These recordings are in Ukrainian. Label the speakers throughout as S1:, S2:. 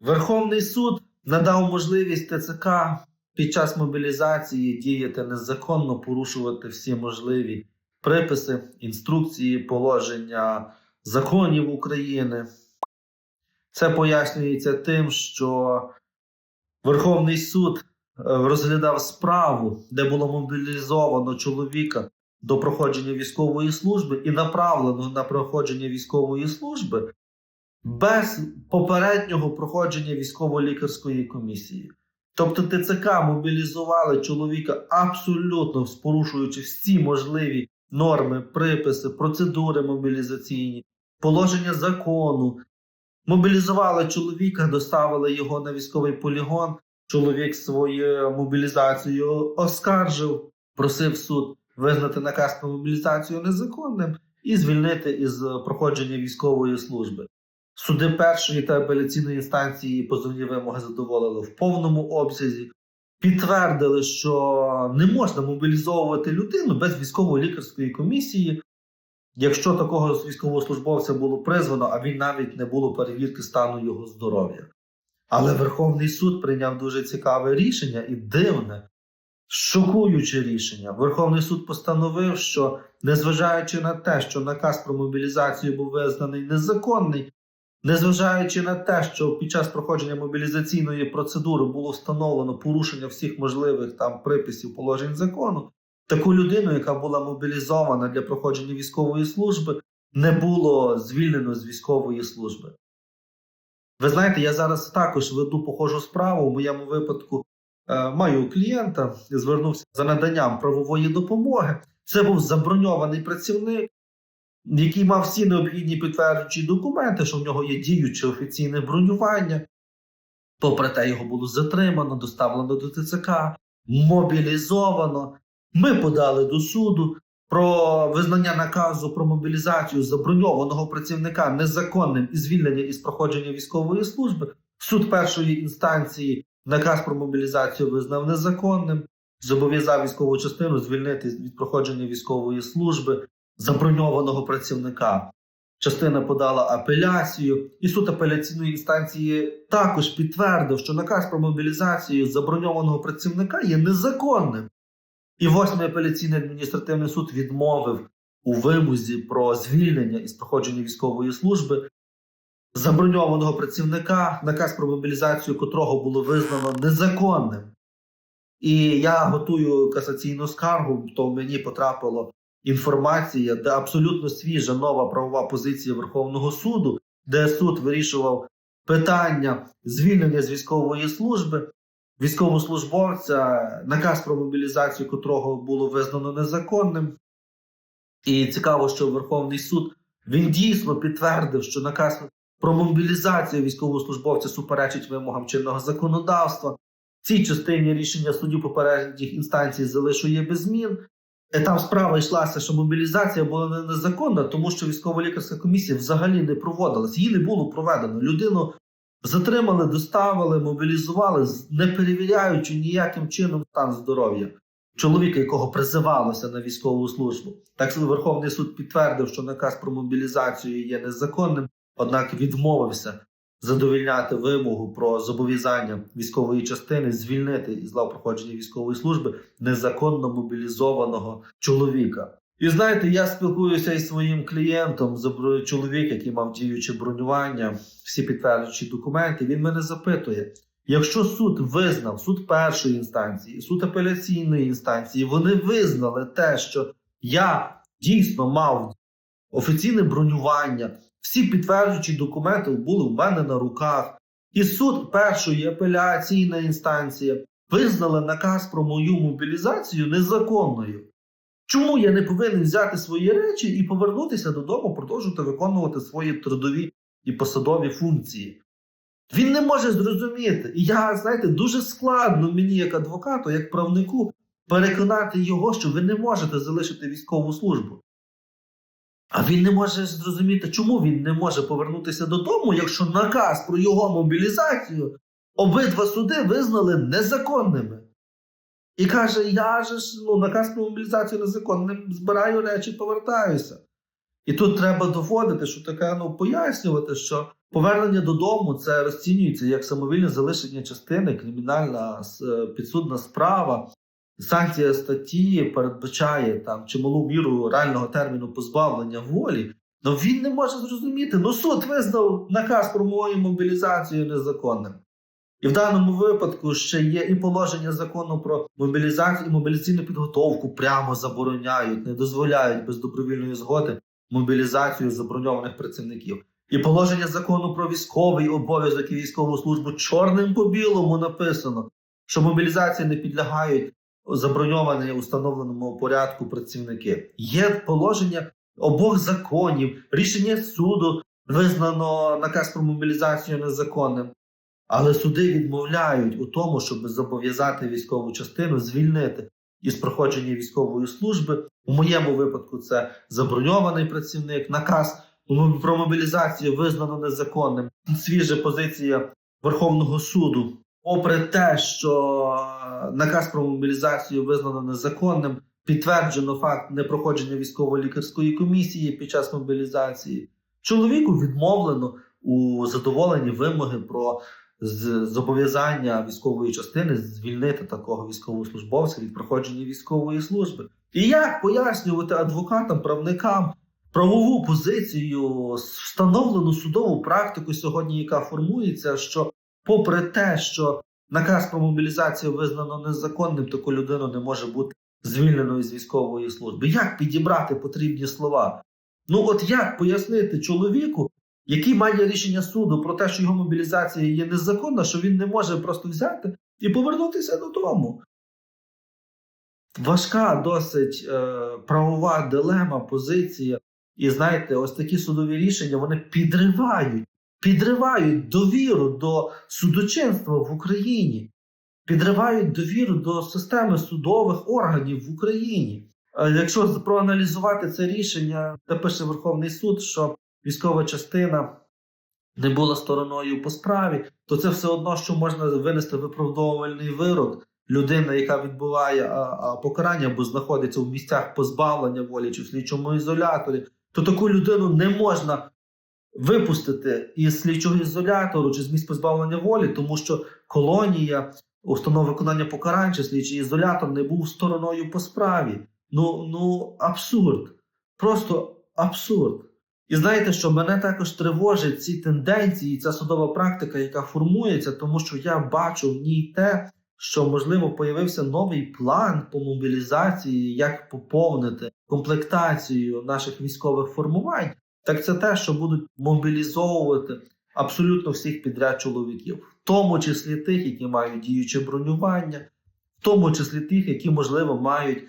S1: Верховний суд надав можливість ТЦК під час мобілізації діяти незаконно, порушувати всі можливі приписи, інструкції, положення законів України. Це пояснюється тим, що Верховний суд е, розглядав справу, де було мобілізовано чоловіка до проходження військової служби і направлено на проходження військової служби без попереднього проходження військово-лікарської комісії. Тобто ТЦК мобілізували чоловіка абсолютно порушуючи всі можливі норми, приписи, процедури мобілізаційні, положення закону. Мобілізували чоловіка, доставили його на військовий полігон. Чоловік свою мобілізацію оскаржив, просив суд визнати наказ про мобілізацію незаконним і звільнити із проходження військової служби. Суди першої та апеляційної інстанції позовні вимоги задоволили в повному обсязі, підтвердили, що не можна мобілізовувати людину без військово-лікарської комісії, якщо такого військовослужбовця було призвано, а він навіть не було перевірки стану його здоров'я. Але Верховний суд прийняв дуже цікаве рішення і дивне, шокуюче рішення. Верховний суд постановив, що незважаючи на те, що наказ про мобілізацію був визнаний незаконний, незважаючи на те, що під час проходження мобілізаційної процедури було встановлено порушення всіх можливих там приписів положень закону, таку людину, яка була мобілізована для проходження військової служби, не було звільнено з військової служби. Ви знаєте, я зараз також веду похожу справу. У моєму випадку е, маю клієнта, звернувся за наданням правової допомоги. Це був заброньований працівник, який мав всі необхідні підтверджуючі документи, що в нього є діюче офіційне бронювання. Попри те, його було затримано, доставлено до ТЦК, мобілізовано. Ми подали до суду про визнання наказу про мобілізацію заброньованого працівника незаконним і звільнення із проходження військової служби. Суд першої інстанції наказ про мобілізацію визнав незаконним, зобов'язав військову частину звільнити від проходження військової служби заброньованого працівника. Частина подала апеляцію, і суд апеляційної інстанції також підтвердив, що наказ про мобілізацію заброньованого працівника є незаконним. І восьмий апеляційний адміністративний суд відмовив у вимозі про звільнення із проходження військової служби заброньованого працівника, наказ про мобілізацію котрого було визнано незаконним. І я готую касаційну скаргу, то мені потрапила інформація, де абсолютно свіжа нова правова позиція Верховного суду, де суд вирішував питання звільнення з військової служби військовослужбовця, наказ про мобілізацію котрого було визнано незаконним. І цікаво, що Верховний суд він дійсно підтвердив, що наказ про мобілізацію військовослужбовця суперечить вимогам чинного законодавства. Цій частині рішення суддів попередніх інстанцій залишує без змін. І там справа йшлася, що мобілізація була незаконна, тому що військово-лікарська комісія взагалі не проводилась. Її не було проведено. Людину затримали, доставили, мобілізували, не перевіряючи ніяким чином стан здоров'я чоловіка, якого призивалося на військову службу. Так само Верховний суд підтвердив, що наказ про мобілізацію є незаконним, однак відмовився задовільняти вимогу про зобов'язання військової частини звільнити із лав проходження військової служби незаконно мобілізованого чоловіка. І знаєте, я спілкуюся із своїм клієнтом, чоловік, який мав діюче бронювання, всі підтверджуючі документи. Він мене запитує: якщо суд визнав, суд першої інстанції, суд апеляційної інстанції, вони визнали те, що я дійсно мав офіційне бронювання, всі підтверджуючі документи були у мене на руках, і суд першої апеляційна інстанція визнали наказ про мою мобілізацію незаконною. Чому я не повинен взяти свої речі і повернутися додому, продовжувати виконувати свої трудові і посадові функції? Він не може зрозуміти. І я, знаєте, дуже складно мені, як адвокату, як правнику, переконати його, що ви не можете залишити військову службу. А він не може зрозуміти, чому він не може повернутися додому, якщо наказ про його мобілізацію обидва суди визнали незаконними. І каже: я ж ну, наказ про мобілізацію незаконним, збираю речі, повертаюся. І тут треба доводити, що таке, ну, пояснювати, що Повернення додому це розцінюється як самовільне залишення частини, кримінальна підсудна справа. Санкція статті передбачає там чималу міру реального терміну позбавлення волі. Ну він не може зрозуміти. Ну суд визнав наказ про мою мобілізацію незаконним. І в даному випадку ще є і положення закону про мобілізацію і мобілізаційну підготовку прямо забороняють, не дозволяють без добровільної згоди мобілізацію заброньованих працівників. І положення закону про військовий обов'язок і військову службу чорним по білому написано, що мобілізації не підлягають заброньовані у встановленому порядку працівники. Є положення обох законів, рішення суду визнано наказ про мобілізацію незаконним. Але суди відмовляють у тому, щоб зобов'язати військову частину звільнити із проходження військової служби. У моєму випадку це заброньований працівник, наказ про мобілізацію визнано незаконним. Свіжа позиція Верховного суду. Попри те, що наказ про мобілізацію визнано незаконним, підтверджено факт непроходження військово-лікарської комісії під час мобілізації. Чоловіку відмовлено у задоволенні вимоги про зобов'язання військової частини звільнити такого військовослужбовця від проходження військової служби. І як пояснювати адвокатам, правникам правову позицію, встановлену судову практику сьогодні, яка формується, що, попри те, що наказ про мобілізацію визнано незаконним, таку людину не може бути звільненою з військової служби. Як підібрати потрібні слова? Ну от як пояснити чоловіку, який має рішення суду про те, що його мобілізація є незаконна, що він не може просто взяти і повернутися додому. Важка досить е, правова дилема, позиція. І знаєте, ось такі судові рішення вони підривають, підривають довіру до судочинства в Україні, підривають довіру до системи судових органів в Україні. Е, Якщо проаналізувати це рішення, де пише Верховний суд, що військова частина не була стороною по справі, то це все одно, що можна винести виправдовувальний вирок. Людина, яка відбуває покарання або знаходиться в місцях позбавлення волі чи в слідчому ізоляторі, то таку людину не можна випустити із слідчого ізолятору чи з місць позбавлення волі, тому що колонія, установа виконання покарань чи слідчий ізолятор не був стороною по справі. Ну, ну абсурд. Просто абсурд. І знаєте, що мене також тривожить ці тенденції, ця судова практика, яка формується, тому що я бачу в ній те, що можливо появився новий план по мобілізації, як поповнити комплектацію наших військових формувань. Так це те, що будуть мобілізовувати абсолютно всіх підряд чоловіків, в тому числі тих, які мають діюче бронювання, в тому числі тих, які можливо мають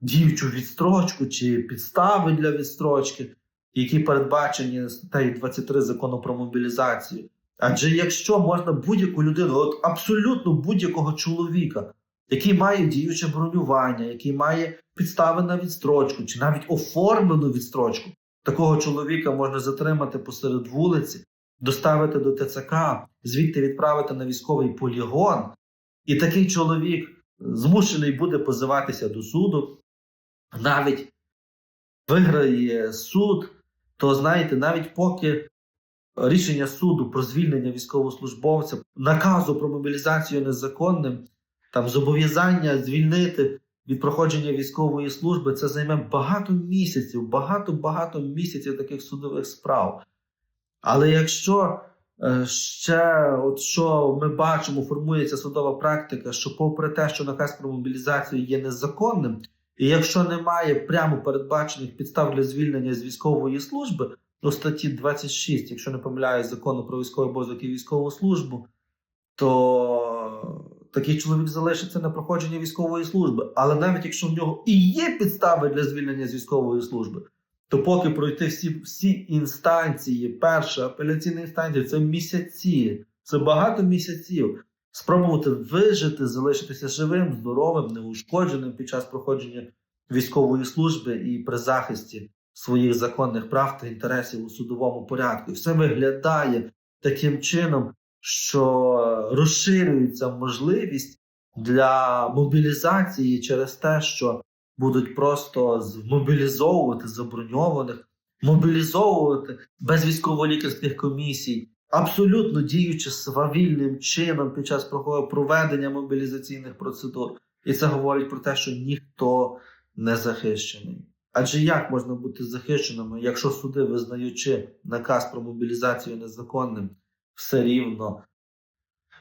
S1: діючу відстрочку чи підстави для відстрочки які передбачені статтею 23 закону про мобілізацію. Адже якщо можна будь-яку людину, от абсолютно будь-якого чоловіка, який має діюче бронювання, який має підстави на відстрочку, чи навіть оформлену відстрочку, такого чоловіка можна затримати посеред вулиці, доставити до ТЦК, звідти відправити на військовий полігон, і такий чоловік змушений буде позиватися до суду, навіть виграє суд, то знаєте, навіть поки рішення суду про звільнення військовослужбовця, наказу про мобілізацію незаконним, там зобов'язання звільнити від проходження військової служби, це займе багато місяців, багато-багато місяців таких судових справ. Але якщо е, ще, от що ми бачимо, формується судова практика, що попри те, що наказ про мобілізацію є незаконним, і якщо немає прямо передбачених підстав для звільнення з військової служби, до статті 26, якщо не помиляюсь, закону про військовий обов'язок і військову службу, то такий чоловік залишиться на проходження військової служби. Але навіть якщо в нього і є підстави для звільнення з військової служби, то поки пройти всі, всі інстанції, перша апеляційна інстанція, це місяці, це багато місяців спробувати вижити, залишитися живим, здоровим, неушкодженим під час проходження військової служби і при захисті своїх законних прав та інтересів у судовому порядку. І все виглядає таким чином, що розширюється можливість для мобілізації через те, що будуть просто мобілізовувати заброньованих, мобілізовувати без військово-лікарських комісій абсолютно діючи свавільним чином під час проведення мобілізаційних процедур. І це говорить про те, що ніхто не захищений. Адже як можна бути захищеними, якщо суди, визнаючи наказ про мобілізацію незаконним, все рівно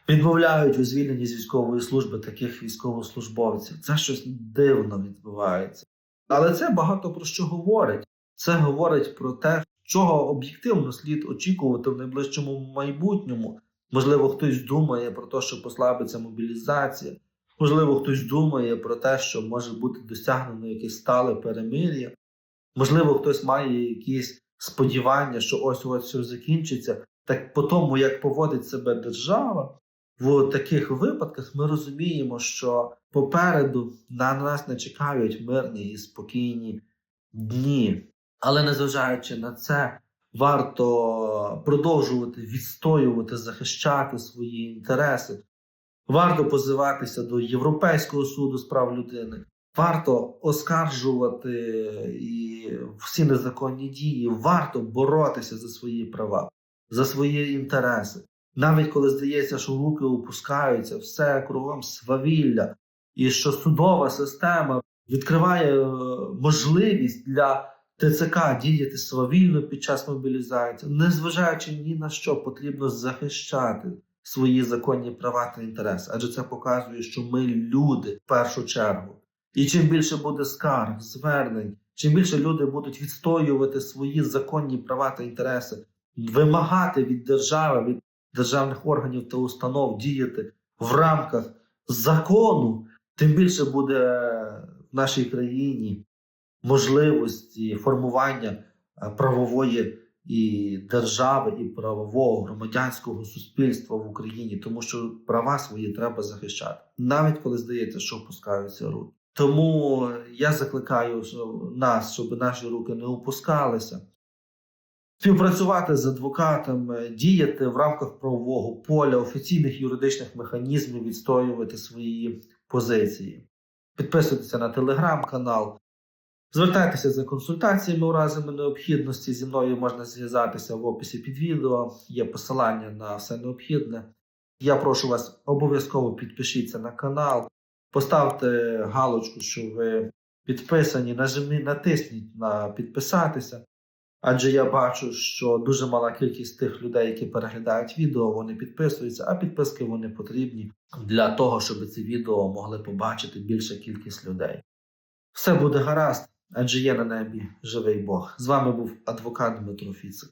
S1: відмовляють у звільненні з військової служби таких військовослужбовців? Це щось дивно відбувається. Але це багато про що говорить. Це говорить про те, чого об'єктивно слід очікувати в найближчому майбутньому. Можливо, хтось думає про те, що послабиться мобілізація. Можливо, хтось думає про те, що може бути досягнено якесь стале перемир'я. Можливо, хтось має якісь сподівання, що ось ось все закінчиться. Так по тому, як поводить себе держава, в таких випадках ми розуміємо, що попереду на нас не чекають мирні і спокійні дні. Але незважаючи на це, варто продовжувати відстоювати, захищати свої інтереси. Варто позиватися до Європейського суду з прав людини. Варто оскаржувати і всі незаконні дії. Варто боротися за свої права, за свої інтереси. Навіть коли здається, що руки опускаються, все кругом свавілля, і що судова система відкриває е, можливість для ТЦК діяти свавільно під час мобілізації, незважаючи ні на що потрібно захищати свої законні права та інтереси, адже це показує, що ми люди в першу чергу. І чим більше буде скарг, звернень, чим більше люди будуть відстоювати свої законні права та інтереси, вимагати від держави, від державних органів та установ діяти в рамках закону, тим більше буде в нашій країні можливості формування е, правової і держави, і правового громадянського суспільства в Україні, тому що права свої треба захищати, навіть коли здається, що опускаються руки. Тому я закликаю нас, щоб наші руки не опускалися. Співпрацювати з адвокатами, діяти в рамках правового поля, офіційних юридичних механізмів, відстоювати свої позиції. Підписуйтеся на телеграм-канал, звертайтеся за консультаціями у разі необхідності. Зі мною можна зв'язатися в описі під відео. Є посилання на все необхідне. Я прошу вас обов'язково підпишіться на канал, поставте галочку, що ви підписані, нажимі, натисніть на підписатися. Адже я бачу, що дуже мала кількість тих людей, які переглядають відео, вони підписуються, а підписки вони потрібні для того, щоб це відео могли побачити більша кількість людей. Все буде гаразд, адже є на небі живий Бог. З вами був адвокат Дмитро Фіцик.